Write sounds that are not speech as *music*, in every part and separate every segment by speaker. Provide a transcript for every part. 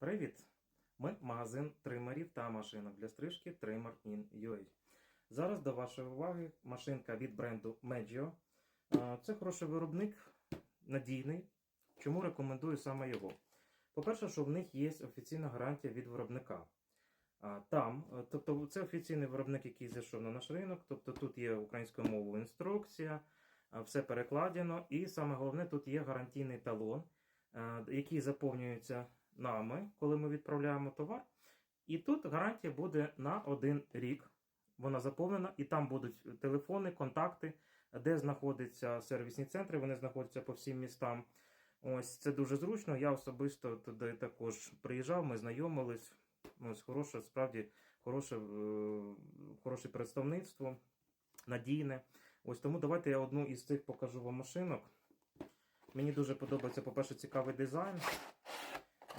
Speaker 1: Привіт! Ми магазин тримерів та машинок для стрижки Trimmer in UA. Зараз до вашої уваги машинка від бренду Meggio. Це хороший виробник, надійний. Чому рекомендую саме його? По-перше, що в них є офіційна гарантія від виробника. Там, е, тобто, це офіційний виробник, який зайшов на наш ринок. Тобто тут є українською мовою інструкція, все перекладено, і саме головне, тут є гарантійний талон, який заповнюється нами, коли ми відправляємо товар. І тут гарантія буде на один рік. Вона заповнена, і там будуть телефони, контакти, де знаходяться сервісні центри. Вони знаходяться по всім містам. Ось це дуже зручно. Я особисто туди також приїжджав, ми знайомились. Ось хороше, справді хороше, е, хороше представництво, надійне. Ось тому давайте я одну із цих покажу вам машинок. Мені дуже подобається, по-перше, цікавий дизайн.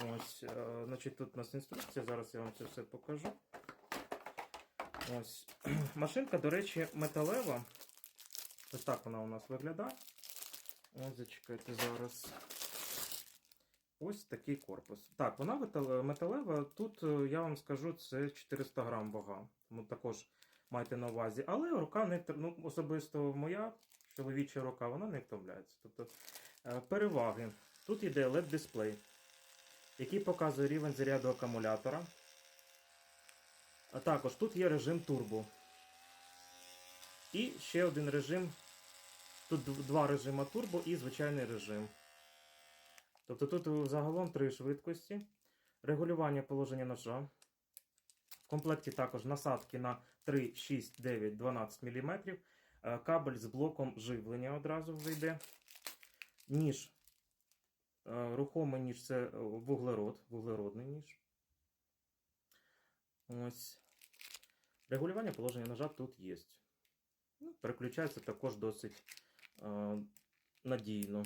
Speaker 1: Ось, е, значить, тут у нас інструкція, зараз я вам це все покажу. Ось. *clears throat* Машинка, до речі, металева. Ось так вона у нас виглядає. Ось, зачекайте зараз. Ось такий корпус. Так, вона металева. Тут, е, я вам скажу, це 400 грам вага. Тому також майте на увазі. Але рука не ну, особисто моя чоловіча рука, вона не втомляється. Тобто е, переваги. Тут йде LED-дисплей, який показує рівень заряду акумулятора. А також тут є режим турбо. І ще один режим. Тут два режими турбо і звичайний режим. Тобто тут загалом три швидкості. Регулювання положення ножа. В комплекті також насадки на 3, 6, 9, 12 мм. Кабель з блоком живлення одразу вже йде. Ніж. Е, Рухомий ніж це е, вуглерод, вуглеродний ніж. Ось. Регулювання положення ножа тут є. Ну, переключається також досить е, надійно.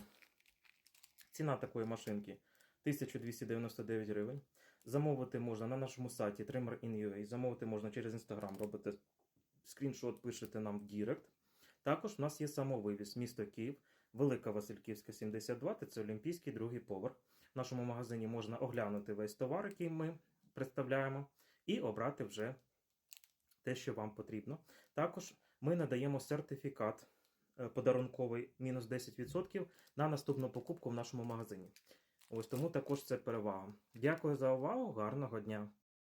Speaker 1: Ціна такої машинки 1299 гривень. Замовити можна на нашому сайті Trimmer in Замовити можна через Instagram, робите скріншот, пишете нам в Дірект. Також в нас є самовивіз місто Київ, Велика Васильківська, 72, це Олімпійський другий поверх. В нашому магазині можна оглянути весь товар, який ми представляємо, і обрати вже те, що вам потрібно. Також ми надаємо сертифікат е, подарунковий мінус 10% на наступну покупку в нашому магазині. Ось тому також це перевага. Дякую за увагу, гарного дня!